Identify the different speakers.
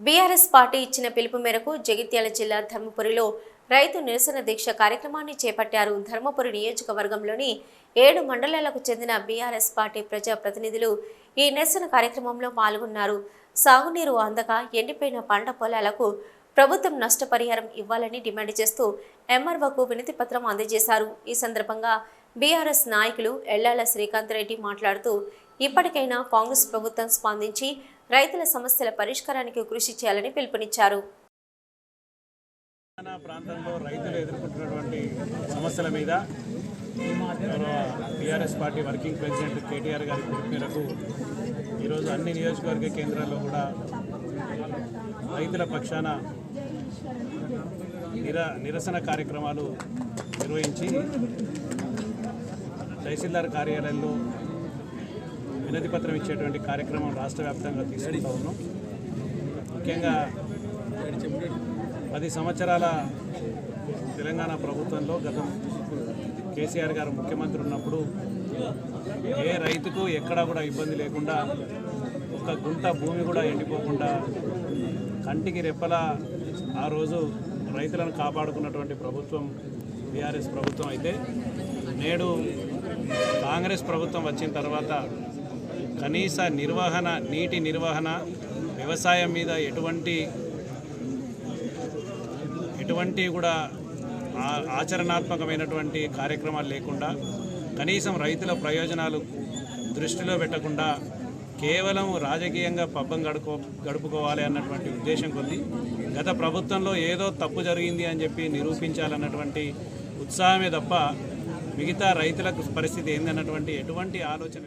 Speaker 1: BRS party ఇచ్చిన పిలుపు మేరకు జగిత్యాల జిల్లా ధర్మపురిలో రైతు నిరసన దీక్ష కార్యక్రమాన్ని చేపట్టారు ధర్మపురి నియోజకవర్గంలోని ఏడు మండలాలకు చెందిన బీఆర్ఎస్ పార్టీ ప్రజా ప్రతినిధులు ఈ నిరసన కార్యక్రమంలో పాల్గొన్నారు. సాగునీరు అందక ఎండిపోయిన పంట పొలాలకు ప్రభుత్వం నష్టపరిహారం ఇవ్వాలని డిమాండ్ చేస్తూ ఎంఆర్ఓకు వినతి పత్రం అందజేశారు. ఈ సందర్భంగా బీఆర్ఎస్ నాయకులు ఎల్లాల శ్రీకాంత్ రెడ్డి మాట్లాడుతూ ఇప్పటికైనా కాంగ్రెస్ ప్రభుత్వం స్పందించి రైతుల సమస్యల పరిష్కారానికి కృషి చేయాలని పిలుపునిచ్చారు.
Speaker 2: ప్రాంతంలో రైతులు ఎదుర్కొంటున్నటువంటి సమస్యల మీద TRS party working president KTR గారి మేరకు ఈరోజు అన్ని నియోజకవర్గ కేంద్రాల్లో కూడా రైతుల పక్షాన నిర నిరసన కార్యక్రమాలు నిర్వహించి తహసీల్దార్ కార్యాలయంలో వినతి పత్రం ఇచ్చేటువంటి కార్యక్రమం రాష్ట్ర వ్యాప్తంగా తీసుకుంటా ఉన్నాం. ముఖ్యంగా పది సంవత్సరాల తెలంగాణ ప్రభుత్వంలో గతం కేసీఆర్ గారు ముఖ్యమంత్రి ఉన్నప్పుడు ఏ రైతుకు ఎక్కడా కూడా ఇబ్బంది లేకుండా ఒక గుంట భూమి కూడా ఎండిపోకుండా కంటికి రెప్పలా ఆ రోజు రైతులను కాపాడుకున్నటువంటి ప్రభుత్వం బీఆర్ఎస్ ప్రభుత్వం అయితే నేడు కాంగ్రెస్ ప్రభుత్వం వచ్చిన తర్వాత కనీస నిర్వహణ నీటి నిర్వహణ వ్యవసాయం మీద ఎటువంటి ఎటువంటి కూడా ఆచరణాత్మకమైనటువంటి కార్యక్రమాలు లేకుండా కనీసం రైతుల ప్రయోజనాలు దృష్టిలో పెట్టకుండా కేవలం రాజకీయంగా పబ్బం గడుకో గడుపుకోవాలి అన్నటువంటి ఉద్దేశం కొద్ది గత ప్రభుత్వంలో ఏదో తప్పు జరిగింది అని చెప్పి నిరూపించాలన్నటువంటి ఉత్సాహమే తప్ప మిగతా రైతులకు పరిస్థితి ఏందన్నటువంటి ఎటువంటి ఆలోచన